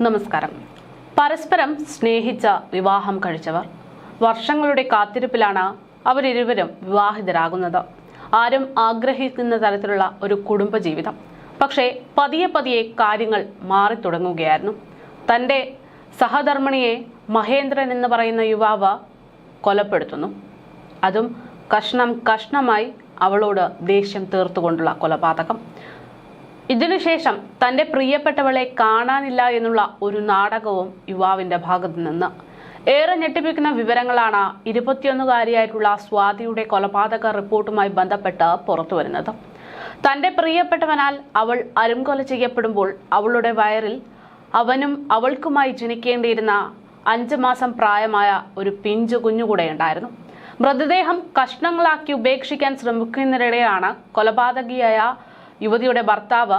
നമസ്കാരം. പരസ്പരം സ്നേഹിച്ച വിവാഹം കഴിച്ചവർ. വർഷങ്ങളുടെ കാത്തിരിപ്പിലാണ് അവരിരുവരും വിവാഹിതരാകുന്നത്. ആരും ആഗ്രഹിക്കുന്ന തരത്തിലുള്ള ഒരു കുടുംബജീവിതം. പക്ഷേ പതിയെ പതിയെ കാര്യങ്ങൾ മാറി തുടങ്ങുകയായിരുന്നു. തന്റെ സഹധർമ്മിണിയെ മഹേന്ദ്രൻ എന്ന് പറയുന്ന യുവാവ് കൊലപ്പെടുത്തുന്നു. അതും കഷ്ണം കഷ്ണമായി അവളോട് ദേഷ്യം തീർത്തുകൊണ്ടുള്ള കൊലപാതകം. ഇതിനുശേഷം തന്റെ പ്രിയപ്പെട്ടവളെ കാണാനില്ല എന്നുള്ള ഒരു നാടകവും യുവാവിന്റെ ഭാഗത്തു നിന്ന്. ഏറെ ഞെട്ടിപ്പിക്കുന്ന വിവരങ്ങളാണ് ഇരുപത്തിയൊന്നുകാരിയായിട്ടുള്ള സ്വാതിയുടെ കൊലപാതക റിപ്പോർട്ടുമായി ബന്ധപ്പെട്ട് പുറത്തുവരുന്നത് തന്റെ പ്രിയപ്പെട്ടവനാൽ അവൾ അരുംകൊല ചെയ്യപ്പെടുമ്പോൾ അവളുടെ വയറിൽ അവനും അവൾക്കുമായി ജനിക്കേണ്ടിയിരുന്ന അഞ്ച് മാസം പ്രായമായ ഒരു പിഞ്ചു കുഞ്ഞുകൂടെ ഉണ്ടായിരുന്നു. മൃതദേഹം കഷ്ണങ്ങളാക്കി ഉപേക്ഷിക്കാൻ ശ്രമിക്കുന്നതിനിടെയാണ് കൊലപാതകിയായ യുവതിയുടെ ഭർത്താവ്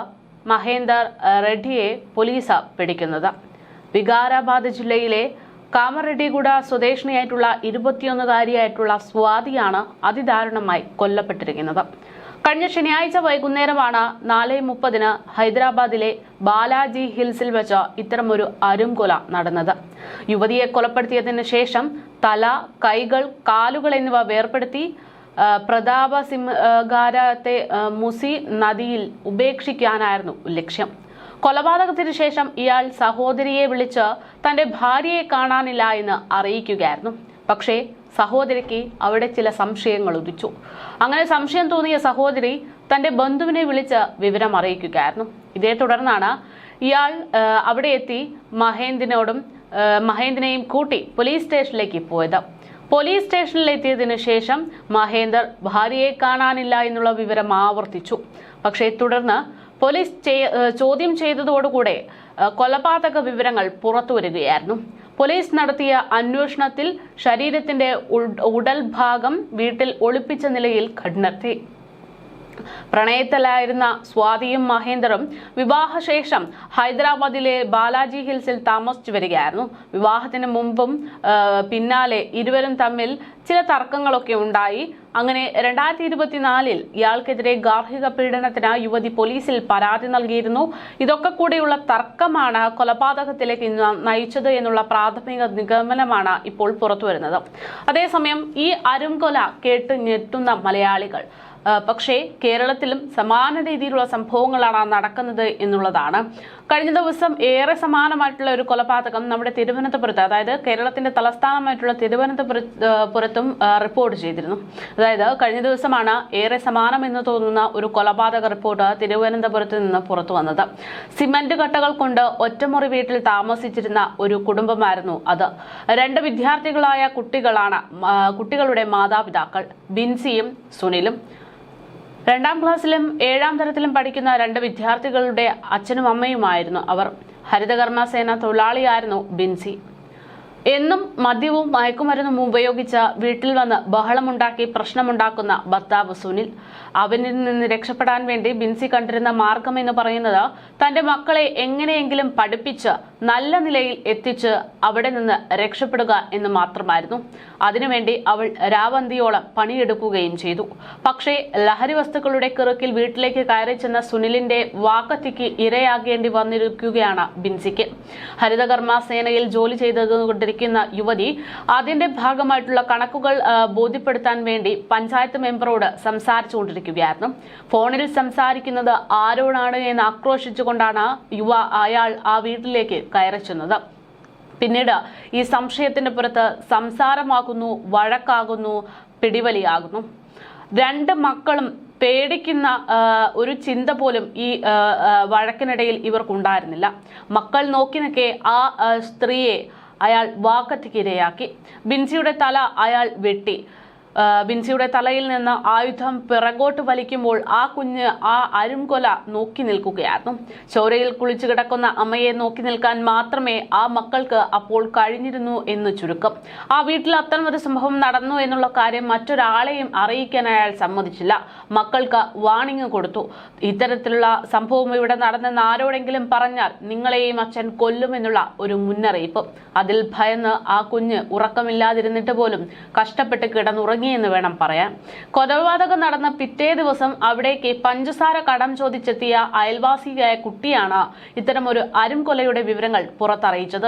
മഹേന്ദർ റെഡ്ഡിയെ പോലീസ് പിടിക്കുന്നത്. വികാരാബാദ് ജില്ലയിലെ കാമറെഡ്ഡിഗുഡ സ്വദേശിനിയായിട്ടുള്ള ഇരുപത്തിയൊന്നുകാരിയായിട്ടുള്ള സ്വാതിയാണ് അതിദാരുണമായി കൊല്ലപ്പെട്ടിരിക്കുന്നത്. കഴിഞ്ഞ ശനിയാഴ്ച വൈകുന്നേരമാണ് നാല് മുപ്പതിന് ഹൈദരാബാദിലെ ബാലാജി ഹിൽസിൽ വെച്ച് ഇത്തരമൊരു അരുംകൊല നടന്നത്. യുവതിയെ കൊലപ്പെടുത്തിയതിനു ശേഷം തല കൈകൾ കാലുകൾ എന്നിവ വേർപെടുത്തി ആ, പ്രതാപ സിംഗാരത്തെ മുസി നദിയിൽ ഉപേക്ഷിക്കാനായിരുന്നു ലക്ഷ്യം. കൊലപാതകത്തിന് ശേഷം ഇയാൾ സഹോദരിയെ വിളിച്ച് തന്റെ ഭാര്യയെ കാണാനില്ല എന്ന് അറിയിക്കുകയായിരുന്നു. പക്ഷേ സഹോദരിക്ക് അവിടെ ചില സംശയങ്ങൾ ഉദിച്ചു. അങ്ങനെ സംശയം തോന്നിയ സഹോദരി തന്റെ ബന്ധുവിനെ വിളിച്ച് വിവരം അറിയിക്കുകയായിരുന്നു. ഇതേ തുടർന്നാണ് ഇയാൾ അവിടെ എത്തി മഹേന്ദ്രനോടും മഹേന്ദ്രനെയും കൂട്ടി പോലീസ് സ്റ്റേഷനിലേക്ക് പോയത്. പോലീസ് സ്റ്റേഷനിൽ എത്തിയതിനു ശേഷം മഹേന്ദർ ഭാര്യയെ കാണാനില്ല എന്നുള്ള വിവരം ആവർത്തിച്ചു. പക്ഷേ തുടർന്ന് പോലീസ് ചോദ്യം ചെയ്തതോടുകൂടെ കൊലപാതക വിവരങ്ങൾ പുറത്തുവരികയായിരുന്നു പോലീസ് നടത്തിയ അന്വേഷണത്തിൽ ശരീരത്തിന്റെ ഉടൽ ഭാഗം വീട്ടിൽ ഒളിപ്പിച്ച നിലയിൽ കണ്ടെത്തി. പ്രണയത്തിലായിരുന്ന സ്വാതിയും മഹേന്ദറും വിവാഹശേഷം ഹൈദരാബാദിലെ ബാലാജി ഹിൽസിൽ താമസിച്ചു വരികയായിരുന്നു. വിവാഹത്തിന് മുമ്പും പിന്നാലെ ഇരുവരും തമ്മിൽ ചില തർക്കങ്ങളൊക്കെ ഉണ്ടായി. അങ്ങനെ രണ്ടായിരത്തി ഇരുപത്തിനാലിൽ ഇയാൾക്കെതിരെ ഗാർഹിക പീഡനത്തിന് യുവതി പോലീസിൽ പരാതി നൽകിയിരുന്നു. ഇതൊക്കെ കൂടെയുള്ള തർക്കമാണ് കൊലപാതകത്തിലേക്ക് നയിച്ചത് എന്നുള്ള പ്രാഥമിക നിഗമനമാണ് ഇപ്പോൾ പുറത്തുവരുന്നത്. അതേസമയം ഈ അരുംകൊല കേട്ട് ഞെട്ടുന്ന മലയാളികൾ. പക്ഷേ കേരളത്തിലും സമാന രീതിയിലുള്ള സംഭവങ്ങളാണ് നടക്കുന്നത് എന്നുള്ളതാണ്. കഴിഞ്ഞ ദിവസം ഏറെ സമാനമായിട്ടുള്ള ഒരു കൊലപാതകം നമ്മുടെ തിരുവനന്തപുരത്ത് അതായത് കേരളത്തിന്റെ തലസ്ഥാനമായിട്ടുള്ള തിരുവനന്തപുരത്ത് റിപ്പോർട്ട് ചെയ്തിരുന്നു. അതായത് കഴിഞ്ഞ ദിവസമാണ് ഏറെ സമാനം എന്ന് തോന്നുന്ന ഒരു കൊലപാതക റിപ്പോർട്ട് തിരുവനന്തപുരത്ത് നിന്ന് പുറത്തു വന്നത്. സിമന്റ് കട്ടകൾ കൊണ്ട് ഒറ്റമുറി വീട്ടിൽ താമസിച്ചിരുന്ന ഒരു കുടുംബമായിരുന്നു അത്. രണ്ട് വിദ്യാർത്ഥികളായ കുട്ടികളാണ് കുട്ടികളുടെ മാതാപിതാക്കൾ ബിൻസിയും സുനിലും. രണ്ടാം ക്ലാസ്സിലും ഏഴാം തരത്തിലും പഠിക്കുന്ന രണ്ട് വിദ്യാർത്ഥികളുടെ അച്ഛനും അമ്മയുമായിരുന്നു അവർ. ഹരിതകർമ്മ സേന തൊഴിലാളിയായിരുന്നു ബിൻസി. എന്നും മദ്യവും മയക്കുമരുന്നും ഉപയോഗിച്ച് വീട്ടിൽ വന്ന് ബഹളമുണ്ടാക്കി പ്രശ്നമുണ്ടാക്കുന്ന ഭർത്താവ് സുനിൽ. അവനിൽ നിന്ന് രക്ഷപ്പെടാൻ വേണ്ടി ബിൻസി കണ്ടിരുന്ന മാർഗം എന്ന് പറയുന്നത് തന്റെ മക്കളെ എങ്ങനെയെങ്കിലും പഠിപ്പിച്ച് നല്ല നിലയിൽ എത്തിച്ച് അവിടെ നിന്ന് രക്ഷപ്പെടുക എന്ന് മാത്രമായിരുന്നു. അതിനുവേണ്ടി അവൾ രാവന്തിയോളം പണിയെടുക്കുകയും ചെയ്തു. പക്ഷേ ലഹരി വസ്തുക്കളുടെ കിറുക്കിൽ വീട്ടിലേക്ക് കയറി ചെന്ന സുനിലിന്റെ വാക്കത്തിക്ക് ഇരയാകേണ്ടി വന്നിരിക്കുകയാണ് ബിൻസിക്ക്. ഹരിതകർമ്മ സേനയിൽ ജോലി ചെയ്തുകൊണ്ടിരിക്കുന്ന യുവതി അതിന്റെ ഭാഗമായിട്ടുള്ള കണക്കുകൾ ബോധ്യപ്പെടുത്താൻ വേണ്ടി പഞ്ചായത്ത് മെമ്പറോട് സംസാരിച്ചുകൊണ്ടിരിക്കുകയായിരുന്നു. ഫോണിൽ സംസാരിക്കുന്നത് ആരോടാണ് എന്ന് ആക്രോശിച്ചുകൊണ്ടാണ് യുവ അയാൾ ആ വീട്ടിലേക്ക് കയറി ചെന്നത് പിന്നീട് ഈ സംശയത്തിന്റെ പുറത്ത് സംസാരമാകുന്നു വഴക്കാകുന്നു പിടിവലിയാകുന്നു. രണ്ട് മക്കളും പേടിക്കുന്ന ഒരു ചിന്ത പോലും ഈ വഴക്കിനിടയിൽ ഇവർക്കുണ്ടായിരുന്നില്ല. മക്കൾ നോക്കി നിൽക്കെ ആ സ്ത്രീയെ അയാൾ വാക്കത്തിക്കിരയാക്കി ബിൻസിയുടെ തല അയാൾ വെട്ടി. ബിൻസിയുടെ തലയിൽ നിന്ന് ആയുധം പിറകോട്ട് വലിക്കുമ്പോൾ ആ കുഞ്ഞ് ആ അരുംകൊല നോക്കി നിൽക്കുകയായിരുന്നു. ചോരയിൽ കുളിച്ചു കിടക്കുന്ന അമ്മയെ നോക്കി നിൽക്കാൻ മാത്രമേ ആ മക്കൾക്ക് അപ്പോൾ കഴിഞ്ഞിരുന്നു എന്ന് ചുരുക്കം. ആ വീട്ടിൽ അത്തരമൊരു സംഭവം നടന്നു എന്നുള്ള കാര്യം മറ്റൊരാളെയും അറിയിക്കാൻ അയാൾ സമ്മതിച്ചില്ല. മക്കൾക്ക് വാണിംഗ് കൊടുത്തു. ഇത്തരത്തിലുള്ള സംഭവം ഇവിടെ നടന്നെന്ന് ആരോടെങ്കിലും പറഞ്ഞാൽ നിങ്ങളെയും അച്ഛൻ കൊല്ലുമെന്നുള്ള ഒരു മുന്നറിയിപ്പ്. അതിൽ ഭയന്ന് ആ കുഞ്ഞ് ഉറക്കമില്ലാതിരുന്നിട്ട് പോലും കഷ്ടപ്പെട്ട് കിടന്നുറങ്ങി തുടങ്ങിയെന്ന് വേണം പറയാൻ. കൊലപാതകം നടന്ന പിറ്റേ ദിവസം അവിടേക്ക് പഞ്ചസാര കടം ചോദിച്ചെത്തിയ അയൽവാസിയായ കുട്ടിയാണ് ഇത്തരമൊരു അരുംകൊലയുടെ വിവരങ്ങൾ പുറത്തറിയിച്ചത്.